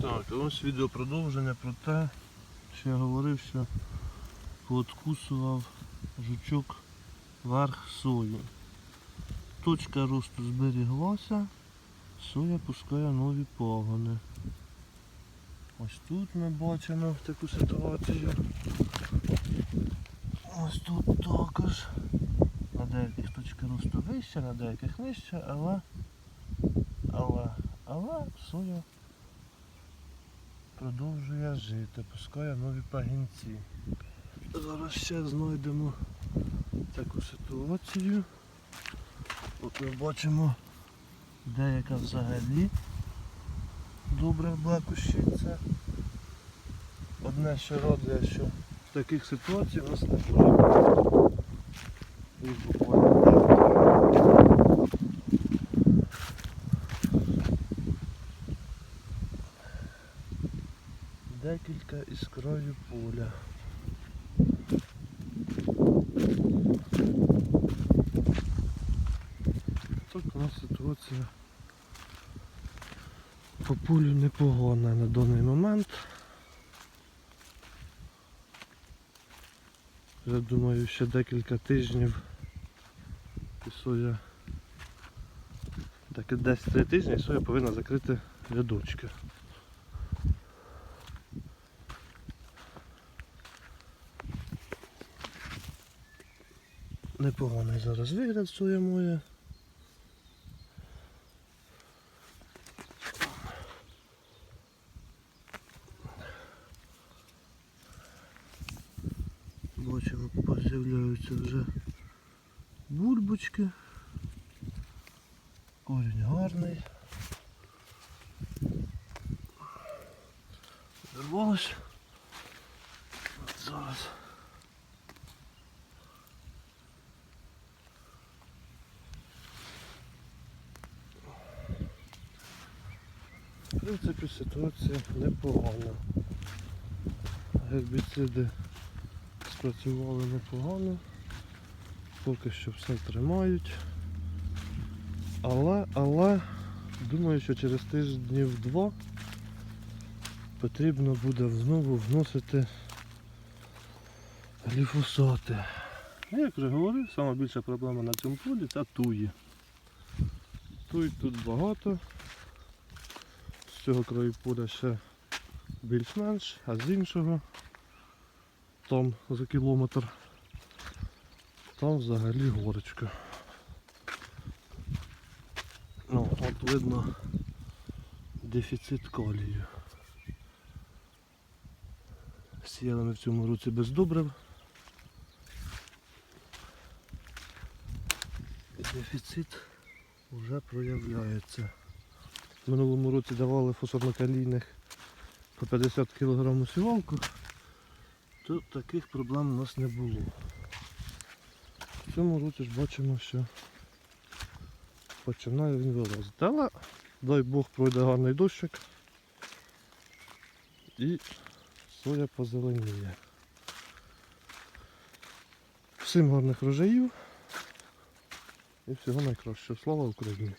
Так, ось відео продовження про те, що я говорив, що пооткусував жучок верх сої. Точка росту зберіглася, соя пускає нові пагони. Ось тут ми бачимо таку ситуацію. Ось тут також. На деяких точка росту вища, на деяких нижча, але, але, але соя продовжує жити, пускає нові пагінці. Зараз ще знайдемо таку ситуацію. От ми бачимо деяка взагалі добре блакущиться. Одне що радує, що в таких ситуаціях у нас не може їх Декілька із поля. Так у нас ситуація по полю непогана на даний момент. Я думаю, ще декілька тижнів і соя. Так десь три тижні і соя повинна закрити рядочки. Непоганий зараз вигляд соя моя. Бачимо, поз'являються вже бульбочки. Корінь гарний. Зірвалось. От Зараз. Принципі, ситуація непогана. Гербіциди спрацювали непогано. Поки що все тримають. Але, але, думаю, що через тижнів два потрібно буде знову вносити гліфосати. Ну, Як вже говорив, найбільша проблема на цьому полі це туї. Туй тут багато. Цього краю поля ще більш-менш, а з іншого там за кілометр. Там взагалі горочка. Ну, от видно дефіцит калію. Сіяли ми в цьому році без добрив. Дефіцит вже проявляється. Минулому році давали фосфорно-калійних по 50 кг сівалку. Тут таких проблем у нас не було. В цьому році ж бачимо, що починає він вилазити. Але дай Бог пройде гарний дощик і соя позеленіє. Всім гарних врожаїв і всього найкращого. Слава Україні!